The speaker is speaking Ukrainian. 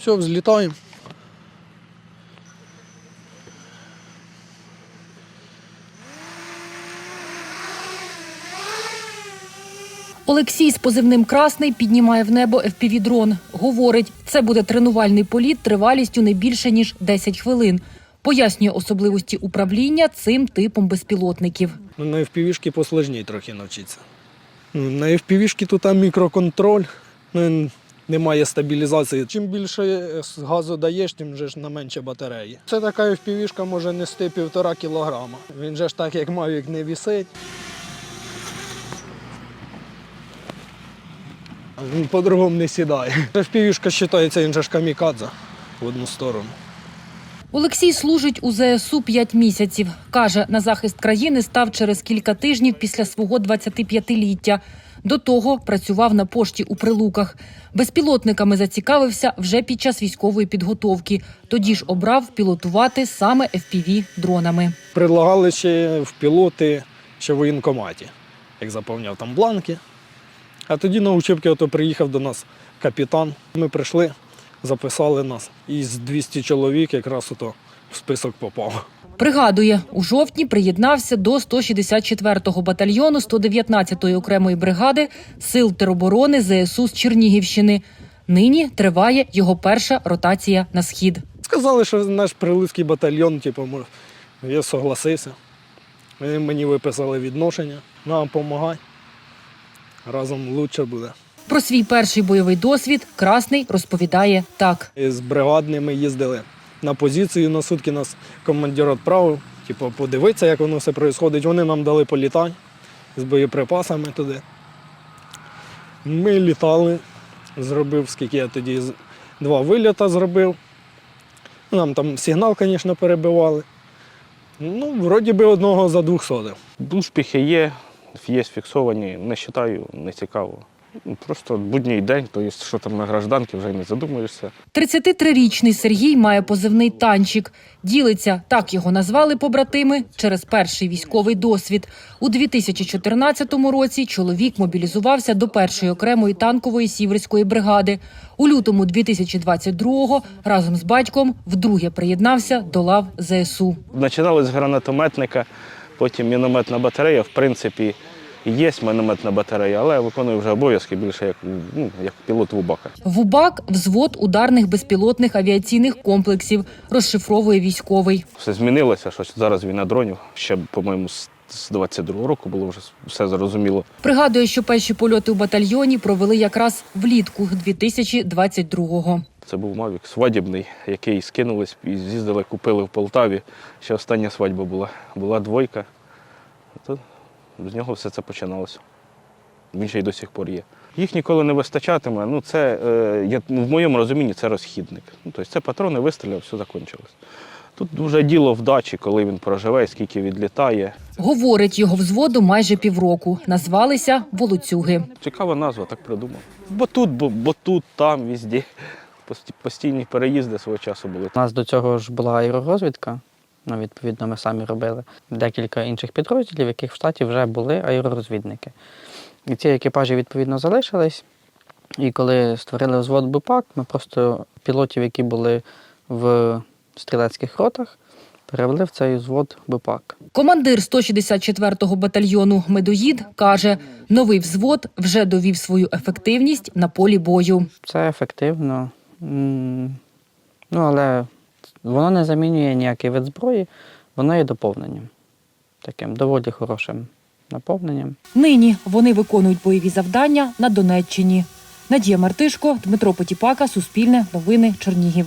Все, взлітаємо. Олексій з позивним Красний піднімає в небо FPV-дрон. Говорить, це буде тренувальний політ тривалістю не більше ніж 10 хвилин. Пояснює особливості управління цим типом безпілотників. Ну, на FPV-шки посложніше трохи навчитися. Ну, На FPV-шки тут там мікроконтроль, ну, немає стабілізації. Чим більше е, газу даєш, тим же ж на менше батареї. Це така FPV-шка може нести півтора кілограма. Він же ж так, як Мавік, не вісить. Він по-другому не сідає. FPV-шка вважається, він же ж камікадзе в одну сторону. Олексій служить у ЗСУ 5 місяців. Каже, на захист країни став через кілька тижнів після свого 25-ліття. До того працював на пошті у Прилуках. Безпілотниками зацікавився вже під час військової підготовки. Тоді ж обрав пілотувати саме FPV-дронами. Предлагали ще в пілоти ще в воєнкоматі, як заповняв там бланки. А тоді на учебки ото приїхав до нас капітан. Ми прийшли, записали нас. І з 200 чоловік якраз ото в список попав. Пригадує, у жовтні приєднався до 164-го батальйону 119-ї окремої бригади сил тероборони ЗСУ з Чернігівщини. Нині триває його перша ротація на схід. Сказали, що наш прилуцький батальйон, типу, я согласився. Вони мені виписали відношення, нам допомагати. Разом краще буде. Про свій перший бойовий досвід Красний розповідає так. З бригадними їздили на позицію на сутки нас командир відправив, типу, подивитися, як воно все відбувається. Вони нам дали політати з боєприпасами туди. Ми літали, зробив, скільки я тоді два вильота зробив. Нам там сигнал, звісно, перебивали. Ну, вроді би одного за двох содив. Успіхи є, є фіксовані, не вважаю, не цікаво. Ну, Просто будній день, то є, що там на гражданки, вже й не задумуєшся. 33-річний Сергій має позивний танчик. Ділиться, так його назвали побратими, через перший військовий досвід. У 2014 році чоловік мобілізувався до першої окремої танкової сіверської бригади. У лютому 2022-го разом з батьком вдруге приєднався до лав ЗСУ. Починали з гранатометника, потім мінометна батарея. В принципі, є мінометна батарея, але я виконую вже обов'язки більше як, ну, як пілот ВУБАКа. ВУБАК – взвод ударних безпілотних авіаційних комплексів, розшифровує військовий. Все змінилося, що зараз війна дронів. Ще, по-моєму, з з 22-го року було вже все зрозуміло. Пригадує, що перші польоти у батальйоні провели якраз влітку 2022-го. Це був Мавік свадібний, який скинулись і з'їздили, купили в Полтаві. Ще остання свадьба була. Була двойка. З нього все це починалося. Він ще й до сих пор є. Їх ніколи не вистачатиме. Ну, це, е, я, ну, в моєму розумінні це розхідник. Ну, тобто це патрони вистріляв, все закінчилось. Тут вже діло в дачі, коли він проживе, скільки відлітає. Говорить, його взводу майже півроку. Назвалися «Волоцюги». Цікава назва, так придумав. Бо тут, бо, бо тут, там, візді. Постійні переїзди свого часу були. У нас до цього ж була аеророзвідка. Ну, відповідно, ми самі робили декілька інших підрозділів, в яких в штаті вже були аеророзвідники. І ці екіпажі відповідно залишились. І коли створили взвод БПАК, ми просто пілотів, які були в стрілецьких ротах, перевели в цей взвод БПАК. Командир 164-го батальйону «Медоїд» каже, новий взвод вже довів свою ефективність на полі бою. Це ефективно. Ну, але воно не замінює ніякий вид зброї, воно є доповненням. Таким доволі хорошим наповненням. Нині вони виконують бойові завдання на Донеччині. Надія Мартишко, Дмитро Потіпака, Суспільне, Новини, Чернігів.